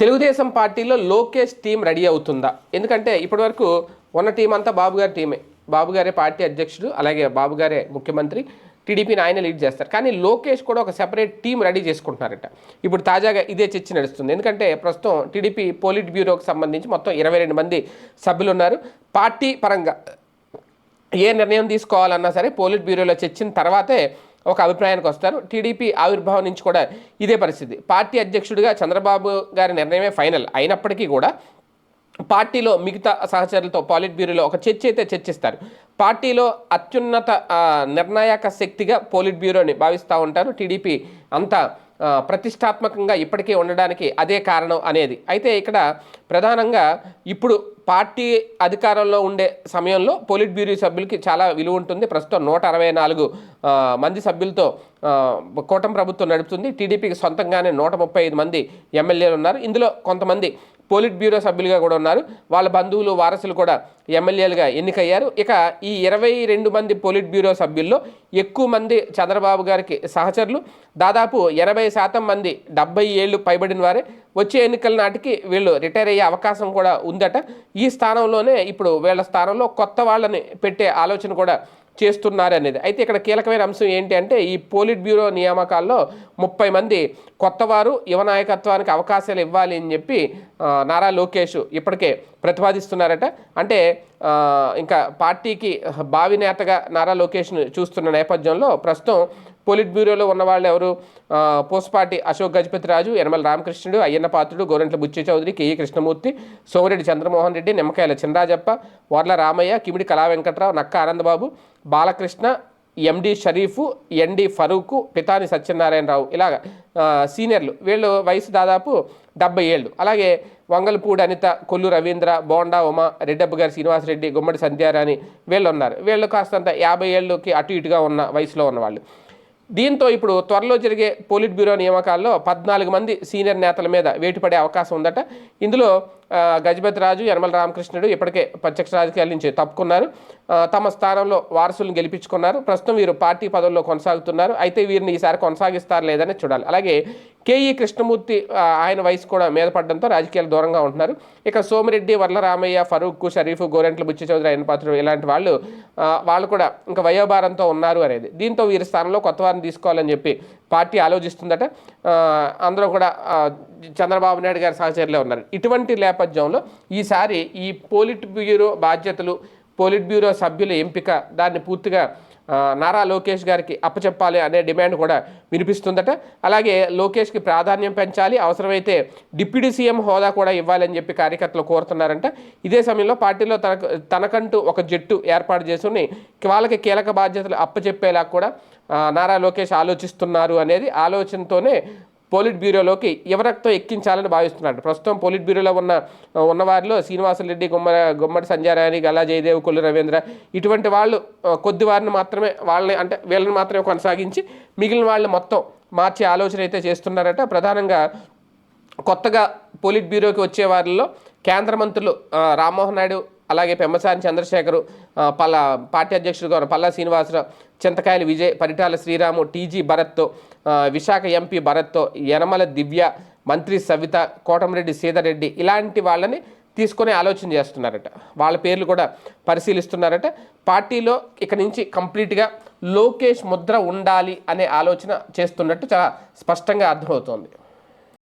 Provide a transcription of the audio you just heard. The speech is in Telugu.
తెలుగుదేశం పార్టీలో లోకేష్ టీం రెడీ అవుతుందా? ఎందుకంటే ఇప్పటివరకు ఉన్న టీం అంతా బాబు గారి టీమే. బాబు గారే పార్టీ అధ్యక్షుడు అలాగే బాబు గారే ముఖ్యమంత్రి టీడీపీని ఆయన లీడ్ చేస్తారు. కానీ లోకేష్ కూడా ఒక సెపరేట్ టీం రెడీ చేసుకుంటున్నారట. ఇప్పుడు తాజాగా ఇదే చర్చ నడుస్తుంది. ఎందుకంటే ప్రస్తుతం టీడీపీ పోలిట్ బ్యూరోకి సంబంధించి మొత్తం ఇరవై రెండు మంది సభ్యులు ఉన్నారు పార్టీ పరంగా ఏ నిర్ణయం తీసుకోవాలన్నా సరే పోలిట్ బ్యూరోలో చర్చిన తర్వాతే ఒక అభిప్రాయానికి వస్తారు. టీడీపీ ఆవిర్భావం నుంచి కూడా ఇదే పరిస్థితి. పార్టీ అధ్యక్షుడిగా చంద్రబాబు గారి నిర్ణయమే ఫైనల్ అయినప్పటికీ కూడా పార్టీలో మిగతా సహచరులతో పాలిట్ బ్యూరోలో ఒక చర్చ అయితే చర్చిస్తారు. పార్టీలో అత్యున్నత నిర్ణాయక శక్తిగా పోలిట్ బ్యూరోని భావిస్తూ ఉంటారు. టీడీపీ అంతా ప్రతిష్టాత్మకంగా ఇప్పటికే ఉండడానికి అదే కారణం అనేది. అయితే ఇక్కడ ప్రధానంగా ఇప్పుడు పార్టీ అధికారంలో ఉండే సమయంలో పోలిట్ బ్యూరో సభ్యులకి చాలా విలువ ఉంటుంది. ప్రస్తుతం నూట అరవై నాలుగు మంది సభ్యులతో కూటమి ప్రభుత్వం నడుపుతుంది. టీడీపీకి సొంతంగానే నూట ముప్పై ఐదు మంది ఎమ్మెల్యేలు ఉన్నారు. ఇందులో కొంతమంది పోలిట్ బ్యూరో సభ్యులుగా కూడా ఉన్నారు. వాళ్ళ బంధువులు వారసులు కూడా ఎమ్మెల్యేలుగా ఎన్నికయ్యారు. ఇక ఈ ఇరవై రెండు మంది పోలిట్ బ్యూరో సభ్యుల్లో ఎక్కువ మంది చంద్రబాబు గారికి సహచరులు. దాదాపు ఎనభై శాతం మంది డెబ్బై ఏళ్ళు పైబడిన వారే. వచ్చే ఎన్నికల నాటికి వీళ్ళు రిటైర్ అయ్యే అవకాశం కూడా ఉందట. ఈ స్థానంలోనే ఇప్పుడు వీళ్ళ స్థానంలో కొత్త వాళ్ళని పెట్టే ఆలోచన కూడా చేస్తున్నారనేది అయితే ఇక్కడ కీలకమైన అంశం ఏంటి అంటే ఈ పోలిట్ బ్యూరో నియామకాల్లో ముప్పై మంది కొత్తవారు యువ నాయకత్వానికి అవకాశాలు ఇవ్వాలి అని చెప్పి నారా లోకేష్ ఇప్పటికే ప్రతిపాదిస్తున్నారట. అంటే ఇంకా పార్టీకి భావి నేతగా నారా లోకేష్ను చూస్తున్న నేపథ్యంలో ప్రస్తుతం పోలిట్ బ్యూరోలో ఉన్న వాళ్ళు ఎవరు పోస్పాటి అశోక్ గజపతి రాజు యనమల రామకృష్ణుడు అయ్యన్న పాత్రుడు గోరంట్ల బుచ్చి చౌదరి కేఈ కృష్ణమూర్తి సోమిరెడ్డి చంద్రమోహన్ రెడ్డి నిమ్మకాయల చినరాజప్ప వర్ల రామయ్య కిమిడి కళా వెంకట్రావు నక్క ఆనందబాబు బాలకృష్ణ ఎండి షరీఫు ఎండి ఫరూకు పితాని సత్యనారాయణరావు. ఇలాగ సీనియర్లు. వీళ్ళు వయసు దాదాపు డెబ్బై ఏళ్ళు. అలాగే వంగలపూడి అనిత కొల్లు రవీంద్ర బోండా ఉమ రెడ్డప్ప గారి శ్రీనివాసరెడ్డి గుమ్మడి సంధ్యారాణి వీళ్ళు ఉన్నారు వీళ్ళు కాస్తంత యాభై ఏళ్ళకి అటు ఇటుగా ఉన్న వయసులో ఉన్నవాళ్ళు. దీంతో ఇప్పుడు త్వరలో జరిగే పోలిట్ బ్యూరో నియామకాల్లో పద్నాలుగు మంది సీనియర్ నేతల మీద వేటుపడే అవకాశం ఉందట. ఇందులో గజపతి రాజు యనమల రామకృష్ణుడు ఇప్పటికే ప్రత్యక్ష రాజకీయాల నుంచి తప్పుకున్నారు. తమ స్థానంలో వారసులను గెలిపించుకున్నారు. ప్రస్తుతం వీరు పార్టీ పదవుల్లో కొనసాగుతున్నారు. అయితే వీరిని ఈసారి కొనసాగిస్తారు లేదని చూడాలి. అలాగే కేఈ కృష్ణమూర్తి ఆయన వయసు కూడా మీద పడడంతో రాజకీయాలు దూరంగా ఉంటున్నారు. ఇక సోమిరెడ్డి వర్లరామయ్య ఫరూక్ షరీఫ్ గోరెంట్ల బుచ్చి చౌదరి అయిన పాత్రుడు ఇలాంటి వాళ్ళు వాళ్ళు కూడా ఇంకా వయోభారంతో ఉన్నారు అనేది. దీంతో వీరి స్థానంలో కొత్త వారిని తీసుకోవాలని చెప్పి పార్టీ ఆలోచిస్తుందట. అందరూ కూడా చంద్రబాబు నాయుడు గారి సహచరులే ఉన్నారు. ఇటువంటి నేపథ్యంలో ఈసారి ఈ పోలిట్ బ్యూరో బాధ్యతలు పోలిట్ బ్యూరో సభ్యుల ఎంపిక దాన్ని పూర్తిగా నారా లోకేష్ గారికి అప్పచెప్పాలి అనే డిమాండ్ కూడా వినిపిస్తుందట. అలాగే లోకేష్కి ప్రాధాన్యం పెంచాలి అవసరమైతే డిప్యూటీ సీఎం హోదా కూడా ఇవ్వాలని చెప్పి కార్యకర్తలు కోరుతున్నారంట. ఇదే సమయంలో పార్టీలో తనకు తనకంటూ ఒక జట్టు ఏర్పాటు చేసుకుని వాళ్ళకి కీలక బాధ్యతలు అప్పచెప్పేలా కూడా నారా లోకేష్ ఆలోచిస్తున్నారు అనేది ఆలోచనతోనే పోలిట్ బ్యూరోలోకి ఎవరితో ఎక్కించాలని భావిస్తున్నాడు. ప్రస్తుతం పోలిట్ బ్యూరోలో ఉన్న ఉన్నవారిలో శ్రీనివాసరెడ్డి గుమ్మ గుమ్మడి సంజయారాయని గల్లా జయదేవ్ కొల్లు రవీంద్ర ఇటువంటి వాళ్ళు కొద్ది వారిని మాత్రమే వాళ్ళని అంటే వీళ్ళని మాత్రమే కొనసాగించి మిగిలిన వాళ్ళు మొత్తం మార్చే ఆలోచన అయితే చేస్తున్నారట. ప్రధానంగా కొత్తగా పోలిట్ బ్యూరోకి వచ్చే వారిలో కేంద్ర మంత్రులు రామ్మోహన్ నాయుడు అలాగే పెమ్మసాని చంద్రశేఖరు ఆ, పల్లా పార్టీ అధ్యక్షుడుగా పల్లా శ్రీనివాసరావు చింతకాయల విజయ్ పరిటాల శ్రీరాము టీజీ భరత్తో విశాఖ ఎంపీ భరత్తో యనమల దివ్య మంత్రి సవిత కోటమిరెడ్డి సీతారెడ్డి ఇలాంటి వాళ్ళని తీసుకునే ఆలోచన చేస్తున్నారట. వాళ్ళ పేర్లు కూడా పరిశీలిస్తున్నారట. పార్టీలో ఇక నుంచి కంప్లీట్గా లోకేష్ ముద్ర ఉండాలి అనే ఆలోచన చేస్తున్నట్టు చాలా స్పష్టంగా అర్థమవుతోంది.